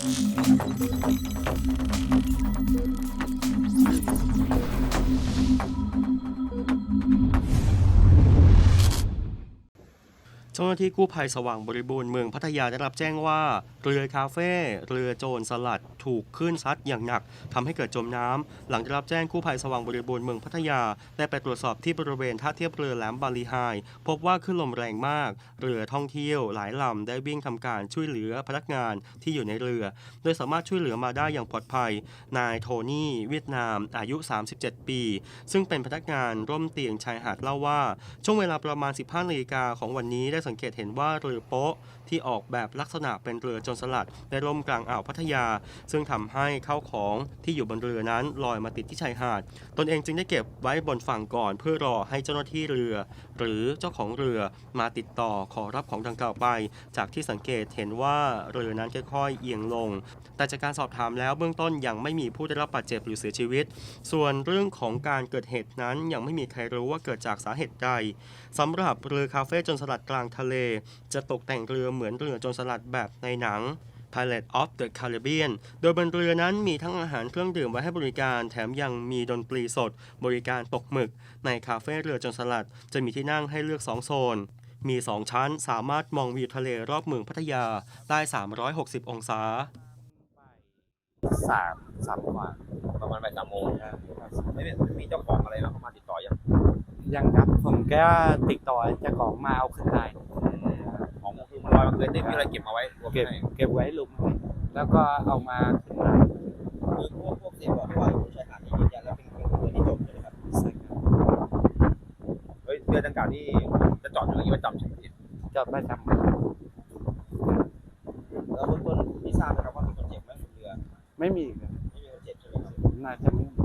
Thank you. จ้าหน้าที่กู้ภัยสว่างบริบูรณ์เมืองพัทยาได้รับแจ้งว่า เรือคาเฟ่เรือโจรสลัดถูกคลื่นซัดอย่างหนักทำให้เกิดจมน้ำหลังได้รับแจ้งกู้ภัยสว่างบริบูรณ์เมืองพัทยา ได้ไปตรวจสอบที่บริเวณท่าเทียบเรือแหลมบาลีไฮพบว่าคลื่นลมแรงมาก เรือท่องเที่ยวหลายลำได้วิ่งทำการช่วยเหลือพนักงานที่อยู่ในเรือ โดยสามารถช่วยเหลือมาได้อย่างปลอดภัย นายโทนี่เวียดนาม อายุ 37 ปี ซึ่งเป็นพนักงานร่มเตียงชายหาดเล่าว่า ช่วงเวลาประมาณ 15นาฬิกาของวันนี้ได้สังเกตเห็นว่าเรือโป๊ะที่ออกแบบลักษณะเป็นเรือจรสลัดได้ร่มกลางอ่าวพัทยา ซึ่งทำให้เข้าของที่อยู่บนเรือนั้นลอยมาติดที่ชายหาด ตนเองจึงได้เก็บไว้บนฝั่งก่อน เพื่อรอให้เจ้าหน้าที่เรือ หรือเจ้าของเรือมาติดต่อขอรับของดังกล่าวไป จากที่สังเกตเห็นว่าเรือนั้นค่อยๆเอียงลง แต่จากการสอบถามแล้วเบื้องต้นยังไม่มีผู้ได้รับบาดเจ็บหรือเสียชีวิต ส่วนเรื่องของการเกิดเหตุนั้นยังไม่มีใครรู้ว่าเกิดจากสาเหตุใดสำหรับเรือคาเฟ่จนสลัดกลางทะเล จะตกแต่งเรือเหมือนเรือจนสลัดแบบในหนัง Pilot of the Caribbean โดยบนเรือนั้นมีทั้งอาหารเครื่องดื่มไว้ให้บริการ แถมยังมีดนตรีสด บริการตกหมึก ในคาเฟ่เรือจนสลัด จะมีที่นั่งให้เลือก 2 โซน มี 2 ชั้นสามารถมองวิวทะเลรอบเมืองพัทยาได้ 360 องศาสามสามกว่าประมาณบ่ายสามโมงไม่มีมีเจ้าของอะไรแล้วเข้ามาติดต่อยังยังครับผมแค่ติดต่อเจ้าของมาเอาขึ้นได้ข องคือมันลอยมาเกินได้มีอะไรเก็บมาไว้รวมเก็บให้เก็บไว้หลุมแล้วก็เอามาขึ้นได้คือพวกพวกเสียบอกที่ว่าอยู่ชายหาดนี่ยืนยันแล้วเป็นเป็นเรือที่จมใช่ไหมครับใช่ครับเฮ้ยเรือดังกล่าวนี่จะจอดอยู่อย่างนี้ประจำใช่ไหมพี่จอดประจแล้วเบื้องต้นที่ทราบนะครับว่ามีคนเจ็บไหมบนเรือำไม่มีครับไม่มีคนเจ็บใช่ไหมครับน่าจะไม่มี